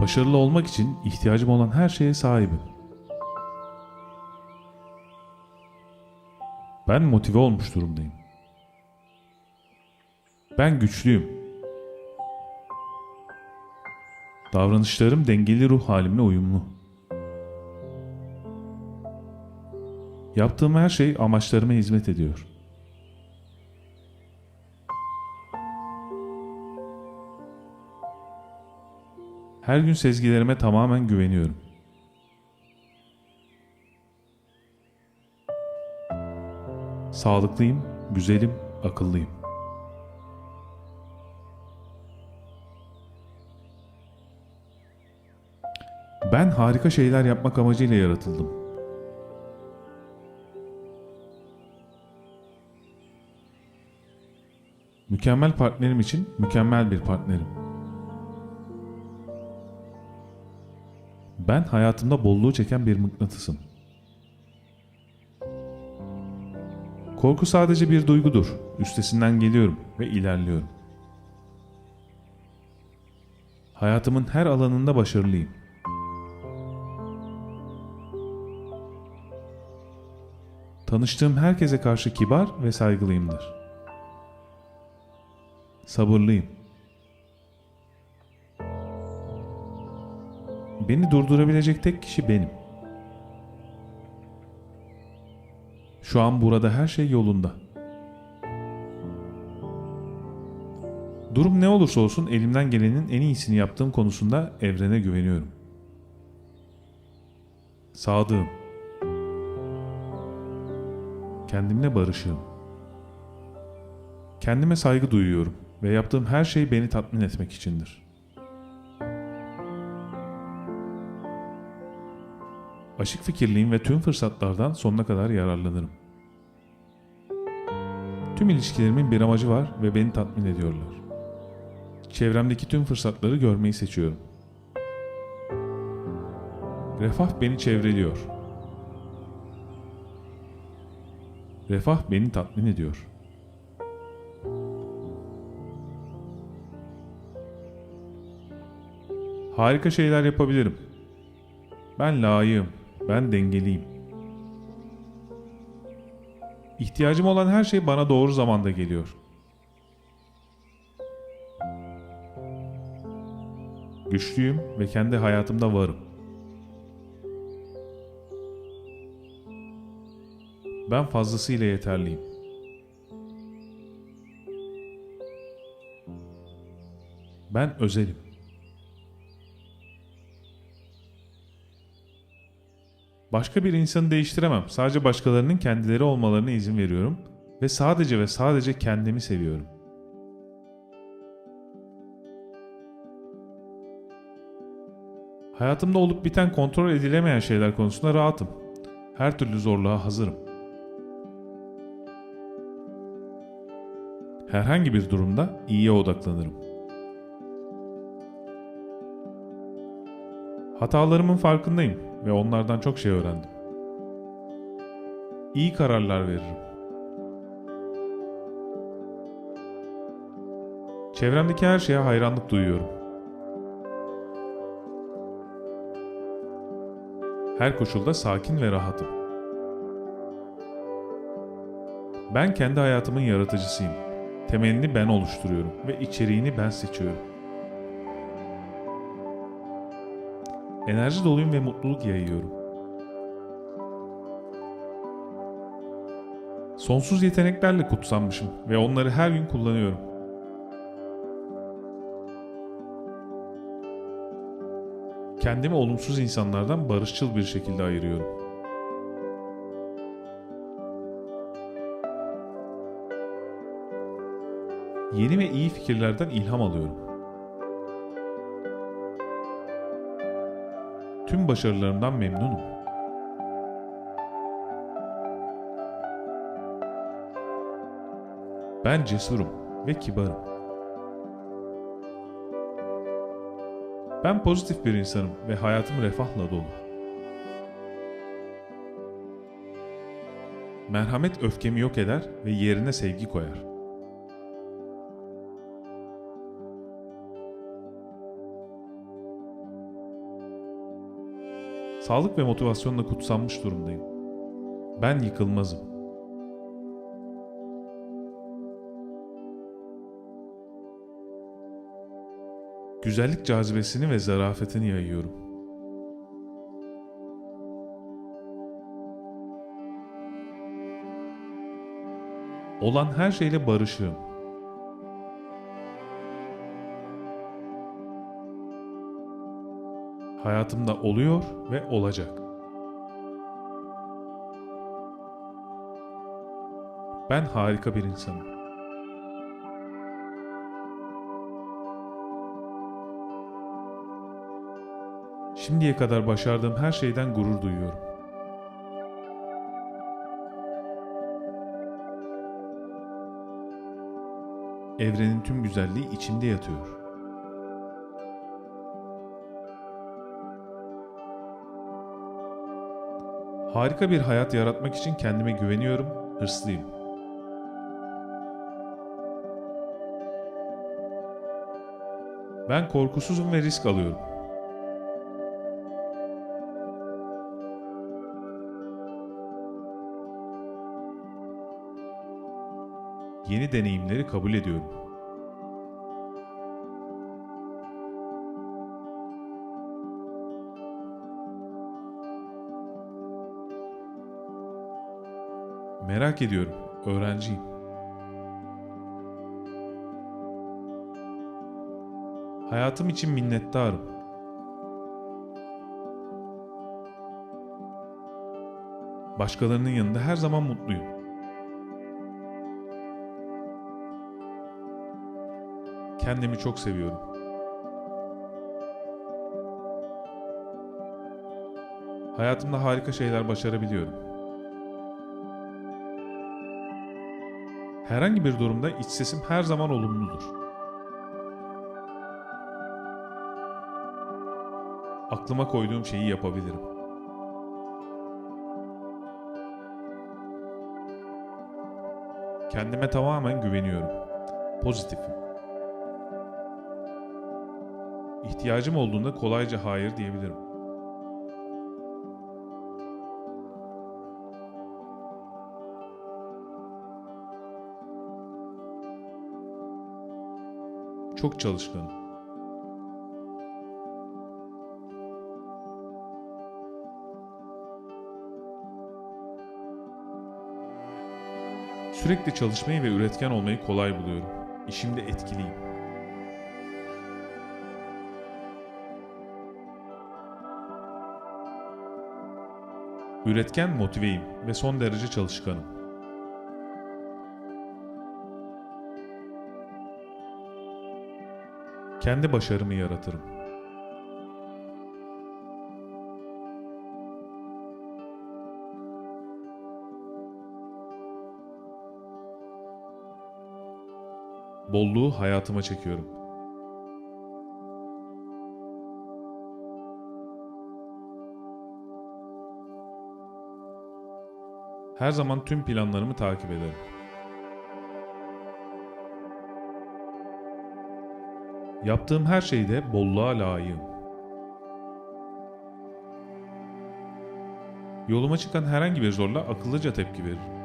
Başarılı olmak için ihtiyacım olan her şeye sahibim. Ben motive olmuş durumdayım. Ben güçlüyüm. Davranışlarım dengeli ruh halimle uyumlu. Yaptığım her şey amaçlarıma hizmet ediyor. Her gün sezgilerime tamamen güveniyorum. Sağlıklıyım, güzelim, akıllıyım. Ben harika şeyler yapmak amacıyla yaratıldım. Mükemmel partnerim için mükemmel bir partnerim. Ben hayatımda bolluğu çeken bir mıknatısım. Korku sadece bir duygudur. Üstesinden geliyorum ve ilerliyorum. Hayatımın her alanında başarılıyım. Tanıştığım herkese karşı kibar ve saygılıyımdır. Sabırlıyım. Beni durdurabilecek tek kişi benim. Şu an burada her şey yolunda. Durum ne olursa olsun elimden gelenin en iyisini yaptığım konusunda evrene güveniyorum. Sadığım. Kendimle barışığım. Kendime saygı duyuyorum ve yaptığım her şey beni tatmin etmek içindir. Aşık fikirliyim ve tüm fırsatlardan sonuna kadar yararlanırım. Tüm ilişkilerimin bir amacı var ve beni tatmin ediyorlar. Çevremdeki tüm fırsatları görmeyi seçiyorum. Refah beni çevreliyor. Refah beni tatmin ediyor. Harika şeyler yapabilirim. Ben layığım. Ben dengeliyim. İhtiyacım olan her şey bana doğru zamanda geliyor. Güçlüyüm ve kendi hayatımda varım. Ben fazlasıyla yeterliyim. Ben özelim. Başka bir insanı değiştiremem. Sadece başkalarının kendileri olmalarına izin veriyorum ve sadece ve sadece kendimi seviyorum. Hayatımda olup biten kontrol edilemeyen şeyler konusunda rahatım. Her türlü zorluğa hazırım. Herhangi bir durumda iyiye odaklanırım. Hatalarımın farkındayım ve onlardan çok şey öğrendim. İyi kararlar veririm. Çevremdeki her şeye hayranlık duyuyorum. Her koşulda sakin ve rahatım. Ben kendi hayatımın yaratıcısıyım. Temelini ben oluşturuyorum ve içeriğini ben seçiyorum. Enerji doluyum ve mutluluk yayıyorum. Sonsuz yeteneklerle kutsanmışım ve onları her gün kullanıyorum. Kendimi olumsuz insanlardan barışçıl bir şekilde ayırıyorum. Yeni ve iyi fikirlerden ilham alıyorum. Tüm başarılarımdan memnunum. Ben cesurum ve kibarım. Ben pozitif bir insanım ve hayatım refahla dolu. Merhamet öfkemi yok eder ve yerine sevgi koyar. Sağlık ve motivasyonla kutsanmış durumdayım. Ben yıkılmazım. Güzellik cazibesini ve zarafetini yayıyorum. Olan her şeyle barışığım. Hayatımda oluyor ve olacak. Ben harika bir insanım. Şimdiye kadar başardığım her şeyden gurur duyuyorum. Evrenin tüm güzelliği içimde yatıyor. Harika bir hayat yaratmak için kendime güveniyorum, hırslıyım. Ben korkusuzum ve risk alıyorum. Yeni deneyimleri kabul ediyorum. Merak ediyorum. Öğrenciyim. Hayatım için minnettarım. Başkalarının yanında her zaman mutluyum. Kendimi çok seviyorum. Hayatımda harika şeyler başarabiliyorum. Herhangi bir durumda iç sesim her zaman olumludur. Aklıma koyduğum şeyi yapabilirim. Kendime tamamen güveniyorum. Pozitifim. İhtiyacım olduğunda kolayca hayır diyebilirim. Çok çalışkanım. Sürekli çalışmayı ve üretken olmayı kolay buluyorum. İşimde etkiliyim. Üretken, motiveyim ve son derece çalışkanım. Kendi başarımı yaratırım. Bolluğu hayatıma çekiyorum. Her zaman tüm planlarımı takip ederim. Yaptığım her şeyde bolluğa layığım. Yoluma çıkan herhangi bir zorla akıllıca tepki veririm.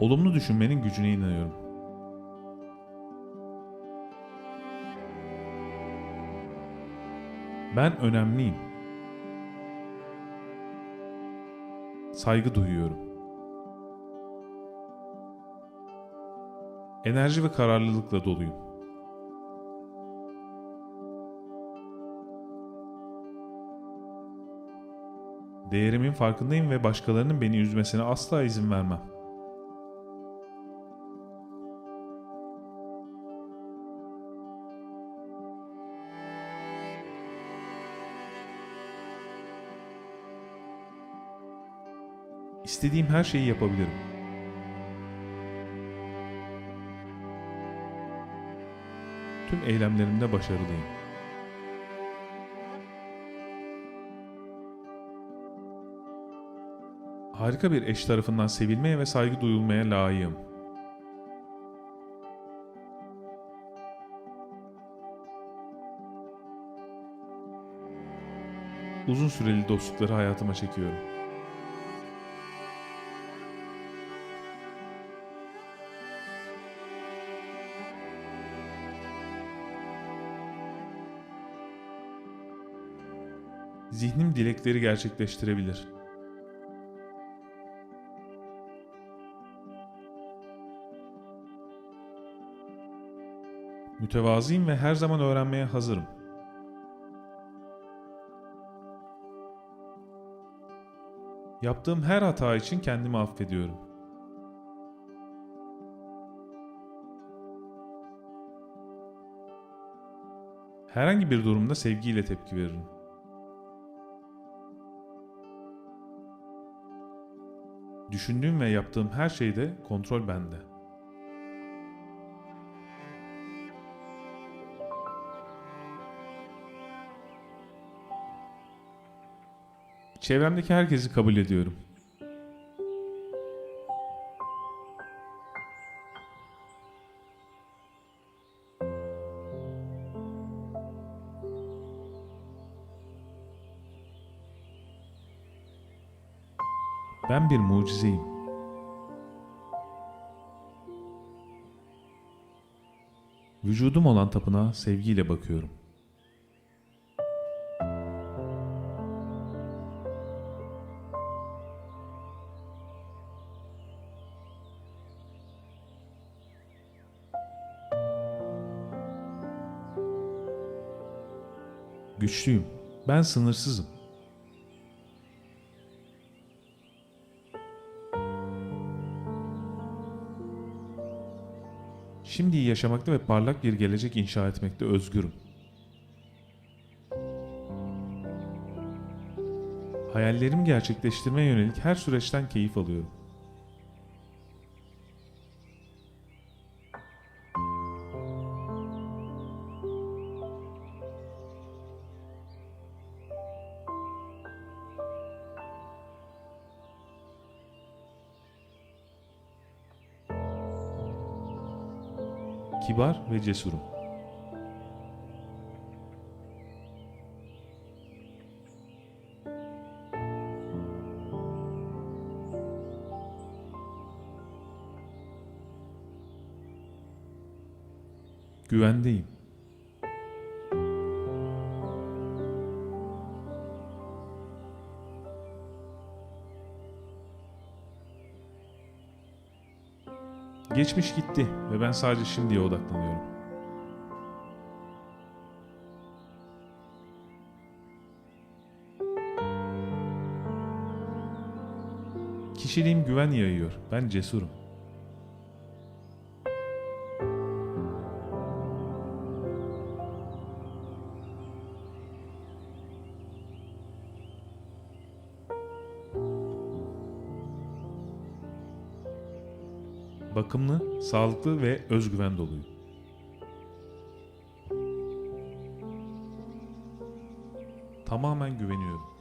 Olumlu düşünmenin gücüne inanıyorum. Ben önemliyim. Saygı duyuyorum. Enerji ve kararlılıkla doluyum. Değerimin farkındayım ve başkalarının beni üzmesine asla izin vermem. İstediğim her şeyi yapabilirim. tüm eylemlerimde başarılıyım. Harika bir eş tarafından sevilmeye ve saygı duyulmaya layığım. Uzun süreli dostlukları hayatıma çekiyorum. Zihnim dilekleri gerçekleştirebilir. Mütevazıyım ve her zaman öğrenmeye hazırım. Yaptığım her hata için kendimi affediyorum. Herhangi bir durumda sevgiyle tepki veririm. Düşündüğüm ve yaptığım her şeyde kontrol bende. Çevremdeki herkesi kabul ediyorum. Ben bir mucizeyim. Vücudum olan tapınağa sevgiyle bakıyorum. Güçlüyüm. Ben sınırsızım. Şimdiyi yaşamakta ve parlak bir gelecek inşa etmekte özgürüm. Hayallerimi gerçekleştirmeye yönelik her süreçten keyif alıyorum. Kibar ve cesurum. Güvendeyim. Geçmiş gitti ve ben sadece şimdiye odaklanıyorum. Kişiliğim güven yayıyor. Ben cesurum. Bakımlı, sağlıklı ve özgüven doluyum. Tamamen güveniyorum.